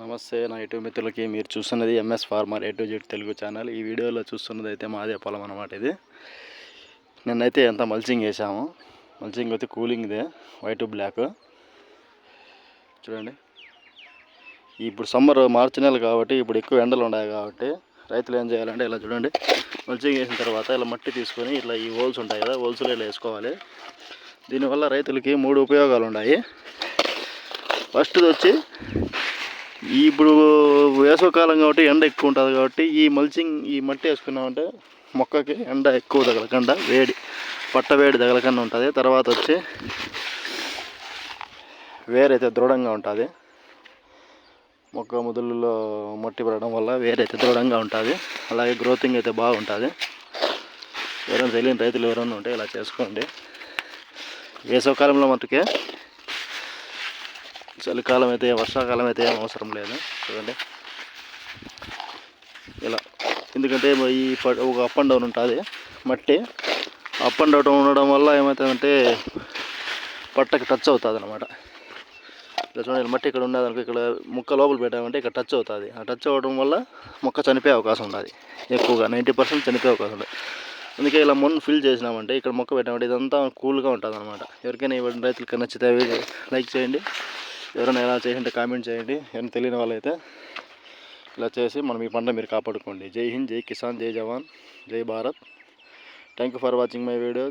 నమస్తే నా యూట్యూబ్ మిత్రులకి మీరు చూస్తున్నది MS farmer A to Z Telugu channel. ఈ వీడియోలో చూస్తున్నది అయితే మాదే పొలం అనమాట ఇది. నిన్నైతే ఎంత మల్చింగ్ వేసాము. మల్చింగ్ అయితే కూలింగ్దే వైట్ బ్లాక్. చూడండి. ఇప్పుడు సమ్మర్ మార్చి నెల కాబట్టి ఇప్పుడు ఎక్కువ ఎండలు ఉన్నాయి కాబట్టి రైతులు ఏం చేయాలంటే ఇలా చూడండి. మల్చింగ్ వేసిన తర్వాత ఇలా మట్టి తీసుకొని ఇట్లా ఈ హోల్స్ ఉంటాయి కదా హోల్స్లో ఇలా వేసుకోవాలి. దీనివల్ల రైతులకి మూడు ఉపయోగాలు ఉన్నాయి. ఫస్ట్ది వచ్చి ఇప్పుడు వేసవకాలం కాబట్టి ఎండ ఎక్కువ ఉంటుంది కాబట్టి ఈ మల్చింగ్ ఈ మట్టి వేసుకున్నామంటే మొక్కకి ఎండ ఎక్కువ తగలకుండా వేడి పట్ట వేడి తగలకుండా ఉంటుంది. తర్వాత వచ్చి వేరైతే దృఢంగా ఉంటుంది. మొక్క ముదులలో మట్టి పడడం వల్ల వేరైతే దృఢంగా ఉంటుంది. అలాగే గ్రోతింగ్ అయితే బాగుంటుంది. ఎవరైనా తెలియని రైతులు ఎవరైనా ఉంటే ఇలా చేసుకోండి. వేసవకాలంలో మట్టుకే చలికాలం అయితే వర్షాకాలం అయితే ఏం అవసరం లేదు. చూడండి. ఇలా. ఎందుకంటే ఈ ప- ఒక అప్ అండ్ డౌన్ ఉంటుంది. మట్టి అప్ అండ్ డౌన్ ఉండడం వల్ల ఏమవుతుందంటే పట్టకి టచ్ అవుతుంది అనమాట ఇలా చూడండి మట్టి ఇక్కడ ఉన్నది అనుకో ఇక్కడ ముక్క లోపల పెట్టామంటే ఇక్కడ టచ్ అవుతుంది. ఆ టచ్ అవ్వడం వల్ల మొక్క చనిపోయే అవకాశం ఉంటుంది ఎక్కువగా నైంటీ పర్సెంట్ చనిపోయే అవకాశం ఉంది అందుకే ఇలా మొన్న ఫిల్ చేసినామంటే ఇక్కడ మొక్క పెట్టామంటే ఇదంతా కూల్గా ఉంటుంది అనమాట ఎవరికైనా ఇవ్వండి రైతులకి నచ్చితే లైక్ చేయండి. ఎవరైనా ఎలా చేసింటే కామెంట్ చేయండి. ఏమైనా తెలియని వాళ్ళైతే ఇలా చేసి మనం ఈ పంట మీరు కాపాడుకోండి. జై హింద్ జై కిసాన్ జై జవాన్ జై Bharat. Thank you for watching my video